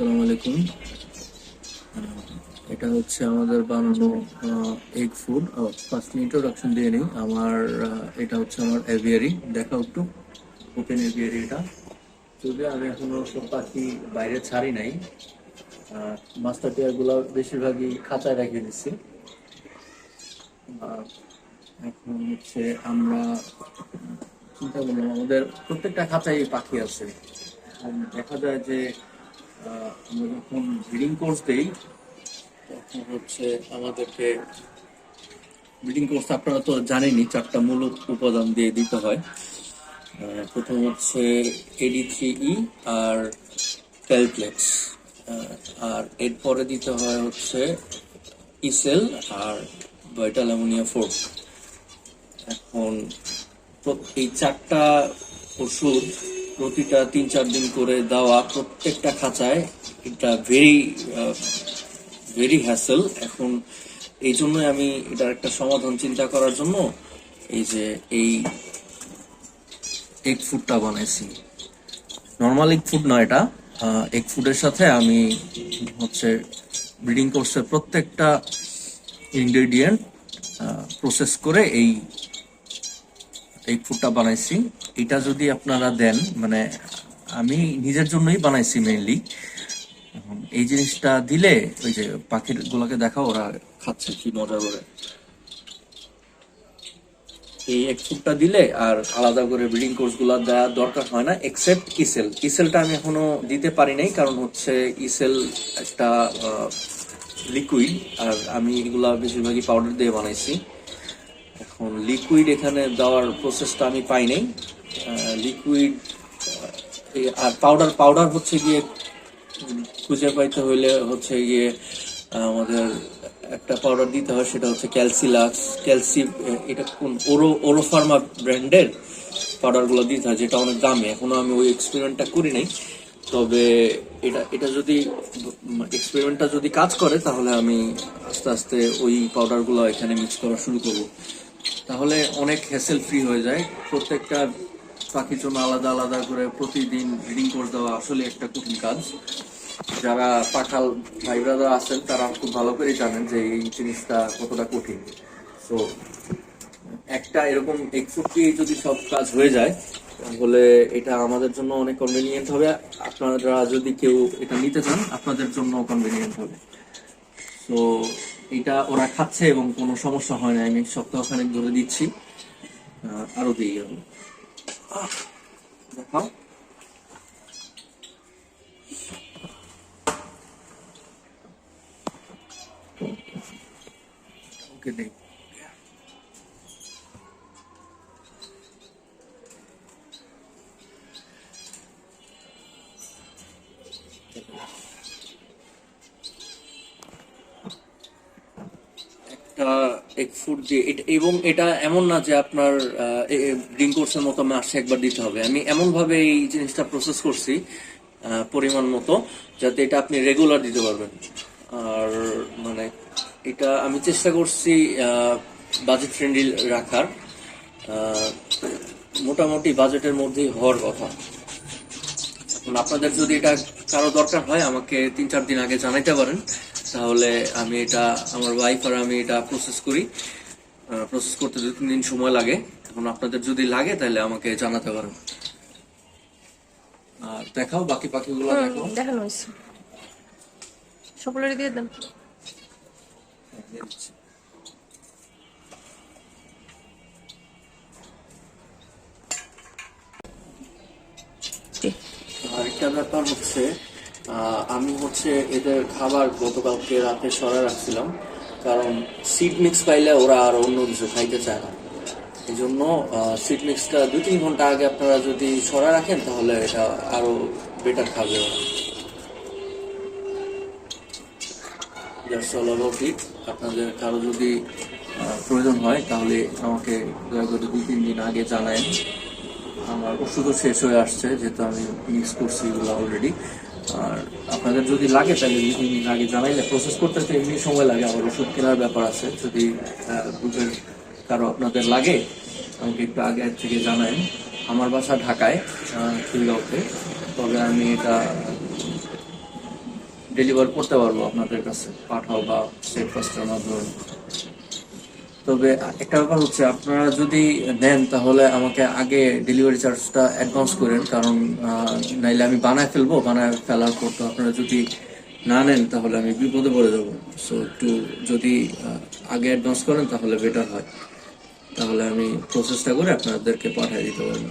আসসালামু আলাইকুম এটা হচ্ছে আমাদের বানানো এগ ফুড ফার্স্ট ইন্ট্রোডাকশন দিয়ে নিই। আমার এটা হচ্ছে আমার এভিয়ারি দেখাও একটু। ওপেন এভিয়ারি এটা। যদিও আমি এখনও সব পাখি বাইরে ছাড়ি নাই মাস্টার টিয়ারগুলো বেশিরভাগই খাঁচায় রেখে দিচ্ছি এখন হচ্ছে আমরা, চিন্তা করলাম আমাদের প্রত্যেকটা খাঁচায় পাখি আছে। দেখা যায় যে আমরা যখন ব্রিডিং কোর্স দেই, তখন হচ্ছে আমাদেরকে ব্রিডিং কোর্স আপনারা তো জানেনই, চারটা মূল উপাদান দিয়ে দিতে হয়। প্রথম হচ্ছে এডি থ্রি ই আর প্যালপ্লেক্স আর এরপরে দিতে হয় হচ্ছে ইসেল আর ভাইটাল অ্যামোনিয়া ফোর এখন এই চারটা ওষুধ প্রতিটা তিন, চার দিন করে দেওয়া প্রত্যেকটা খাঁচায় এটা ভেরি ভেরি হ্যাসেল এখন এই জন্যই আমি এটার একটা সমাধান চিন্তা করার জন্য এই যে এই এগ ফুডটা বানাইছি। নর্মাল এগ ফুড না এটা। এগ ফুডের সাথে আমি হচ্ছে ব্রিডিং কোর্সের প্রত্যেকটা ইনগ্রেডিয়েন্ট প্রসেস করে এই এই ফুডটা বানাইছি। এটা যদি আপনারা দেন মানে আমি নিজের জন্যই বানাইছি মেইনলি এই জিনিসটা দিলে ওই যে পাখির গুলাকে দেখা ওরা খাচ্ছে কি মজা করে। এই এক ফুডটা দিলে আর আলাদা করে ব্রিডিং কোর্সগুলা দেওয়া দরকার হয় না এক্সেপ্ট ইসেল। ইসেলটা আমি এখনও দিতে পারি নাই, কারণ হচ্ছে ইসেল একটা লিকুইড আর আমি এগুলা বেশিরভাগই পাউডার দিয়ে বানাইছি। এখন লিকুইড এখানে দেওয়ার প্রসেসটা আমি পাই নাই লিকুইড আর পাউডার পাউডার হচ্ছে গিয়ে খুঁজে পাইতে হইলে হচ্ছে গিয়ে আমাদের একটা পাউডার দিতে হয়, সেটা হচ্ছে ক্যালসিলাক্স ক্যালসি এটা কোন ওরো ওরোফার্মা ব্র্যান্ডের পাউডারগুলো দিতে হয়, যেটা অনেক দামি। এখনও আমি ওই এক্সপেরিমেন্টটা করি নাই। তবে এটা এটা যদি এক্সপেরিমেন্টটা যদি কাজ করে, তাহলে আমি আস্তে আস্তে ওই পাউডারগুলো এখানে মিক্স করা শুরু করব। তাহলে অনেক হ্যাসেল ফ্রি হয়ে যায়। প্রত্যেকটা পাখির জন্য আলাদা আলাদা করে প্রতিদিন ব্রিডিং কোর্স দেওয়া আসলে একটা কঠিন কাজ। যারা পাখাল ভাই ব্রাদার আছেন, তারা খুব ভালো করে জানেন যে এই জিনিসটা কতটা কঠিন। তো একটা এরকম এক্সুট যদি সব কাজ হয়ে যায়, তাহলে এটা আমাদের জন্য অনেক কনভেনিয়েন্ট হবে। আপনারা যদি কেউ এটা নিতে চান, আপনাদের জন্য কনভেনিয়েন্ট হবে। তো এটা ওরা খাচ্ছে এবং কোনো সমস্যা হয় না। আমি সপ্তাহ খানিক ধরে দিচ্ছি। আরও দিই আমি। দেখাও। ফুড দিয়ে এটা- এবং এটা এমন না যে আপনার ড্রিঙ্ক কোর্সের মতো মাসে একবার দিতে হবে। আমি এমন ভাবে এই জিনিসটা প্রসেস করছি পরিমাণ মতো, যাতে এটা আপনি রেগুলার দিতে পারবেন। আর মানে এটা আমি চেষ্টা করছি বাজেট ফ্রেন্ডলি রাখার। মোটামুটি বাজেটের মধ্যেই হওয়ার কথা। আপনাদের যদি এটা কারও দরকার হয়, আমাকে তিন চার দিন আগে জানাইতে পারেন। তাহলে আমি এটা আমার ওয়াইফ আর আমি এটা প্রসেস করি। প্রসেস করতে দু তিন দিন সময় লাগে। এখন আপনাদের যদি লাগে তাহলে আমাকে জানাতে পারেন। আর দেখাও বাকি পাখিগুলো দেখাও দেখানো হয়েছে। সকলের দিয়ে দেন। আরেকটা ব্যাপার হচ্ছে আমি হচ্ছে এদের খাবার গতকালকে রাতে সরা রাখছিলাম, কারণ সিড মিক্স পাইলে ওরা আর অন্য কিছু খাইতে চায় না। এই জন্য সিড মিক্সটা দুই তিন ঘণ্টা আগে আপনারা যদি সরা রাখেন, তাহলে এটা আরও বেটার খাবে ওরা। It. আপনাদের কারও যদি প্রয়োজন হয়, তাহলে আমাকে দয়া করে তিন দিন আগে জানায়েন। আমার ওষুধও শেষ হয়ে আসছে, যেহেতু আমি মিক্স করছি এগুলো অলরেডি আর আপনাদের যদি লাগে তাহলে দুই আগে জানাইলে প্রসেস করতে তো এমনি সময় লাগে আমার ওষুধ কেনার ব্যাপার আছে। যদি গ্রুপের কারও আপনাদের লাগে, আমাকে একটু আগে থেকে জানায়েন। আমার বাসা ঢাকায় খিলগাঁওতে। তবে আমি এটা ডেলিভার করতে পারব আপনাদের কাছে, পাঠাও বা স্টেট ফাস্টের মাধ্যমে তবে একটা ব্যাপার হচ্ছে, আপনারা যদি নেন তাহলে আমাকে আগে ডেলিভারি চার্জটা অ্যাডভান্স করেন। কারণ নাইলে আমি বানায় ফেলব, বানায় ফেলার পর তো আপনারা যদি না নেন, তাহলে আমি বিপদে পড়ে যাব। সো একটু যদি আগে অ্যাডভান্স করেন, তাহলে বেটার হয়। তাহলে আমি প্রসেসটা করে আপনাদেরকে পাঠিয়ে দিতে পারব।